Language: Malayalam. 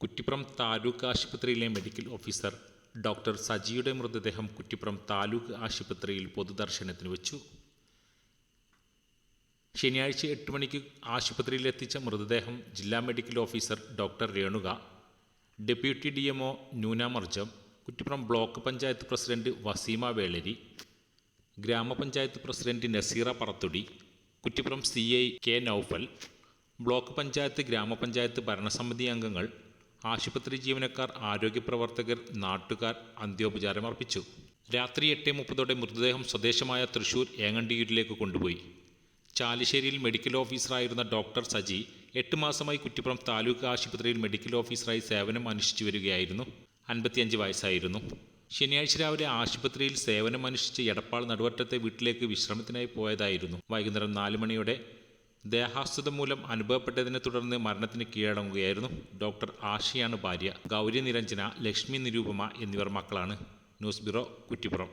കുറ്റിപ്പുറം താലൂക്ക് ആശുപത്രിയിലെ മെഡിക്കൽ ഓഫീസർ ഡോക്ടർ സജിയുടെ മൃതദേഹം കുറ്റിപ്പുറം താലൂക്ക് ആശുപത്രിയിൽ പൊതുദർശനത്തിന് വെച്ചു. ശനിയാഴ്ച എട്ട് മണിക്ക് ആശുപത്രിയിലെത്തിച്ച മൃതദേഹം ജില്ലാ medical officer doctor Renuka deputy D MO O ന്യൂനാമർജം കുറ്റിപ്പുറം ബ്ലോക്ക് പഞ്ചായത്ത് പ്രസിഡന്റ് വസീമ വേളരി ഗ്രാമപഞ്ചായത്ത് president Naseera പറത്തുടി Kuttippuram C I K Noufal block panchayat ഗ്രാമപഞ്ചായത്ത് ഭരണസമിതി അംഗങ്ങൾ ആശുപത്രി ജീവനക്കാർ ആരോഗ്യപ്രവർത്തകർ നാട്ടുകാർ അന്ത്യോപചാരം അർപ്പിച്ചു. രാത്രി എട്ട് മുപ്പതോടെ മൃതദേഹം സ്വദേശമായ തൃശൂർ ഏങ്ങണ്ടിയൂരിലേക്ക് കൊണ്ടുപോയി. ചാലിശ്ശേരിയിൽ മെഡിക്കൽ ഓഫീസറായിരുന്ന ഡോക്ടർ സജി എട്ട് മാസമായി കുറ്റിപ്പുറം താലൂക്ക് ആശുപത്രിയിൽ മെഡിക്കൽ ഓഫീസറായി സേവനം അനുഷ്ഠിച്ചു വരികയായിരുന്നു. അൻപത്തിയഞ്ച് വയസ്സായിരുന്നു. ശനിയാഴ്ച രാവിലെ ആശുപത്രിയിൽ സേവനം അനുഷ്ഠിച്ച് എടപ്പാൾ നടുവട്ടത്തെ വീട്ടിലേക്ക് വിശ്രമത്തിനായി പോയതായിരുന്നു. വൈകുന്നേരം നാല് മണിയോടെ ദേഹാസ്വതം മൂലം അനുഭവപ്പെട്ടതിനെ തുടർന്ന് മരണത്തിന് കീഴടങ്ങുകയായിരുന്നു ഡോക്ടർ ആശയാണ് ഭാര്യ ഗൗരി നിരഞ്ജന ലക്ഷ്മി നിരൂപമ എന്നിവർ മക്കളാണ്. News bureau Kuttippuram.